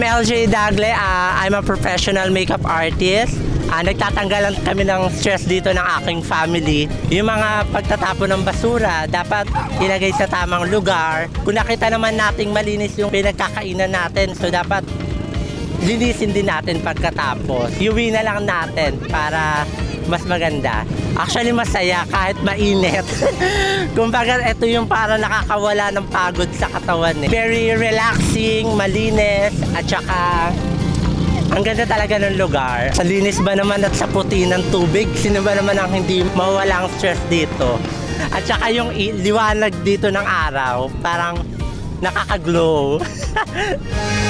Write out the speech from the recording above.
LJ Dagle. ah, I'm a professional makeup artist. Ah, nagtatanggalan kami ng stress dito ng aking family. Yung mga pagtatapon ng basura, dapat ilagay sa tamang lugar. Kung nakita naman nating malinis yung pinagkakainan natin, so dapat linisin din natin pagkatapos. Iuwi na lang natin para mas maganda. Actually, masaya kahit mainit. Kumbaga, ito yung para nakakawala ng pagod sa katawan. Eh. Very relaxing, malinis, at saka ang ganda talaga ng lugar. Sa linis ba naman at sa puti ng tubig, sino ba naman ang hindi mawala ang stress dito? At saka yung liwanag dito ng araw, parang nakaka-glow.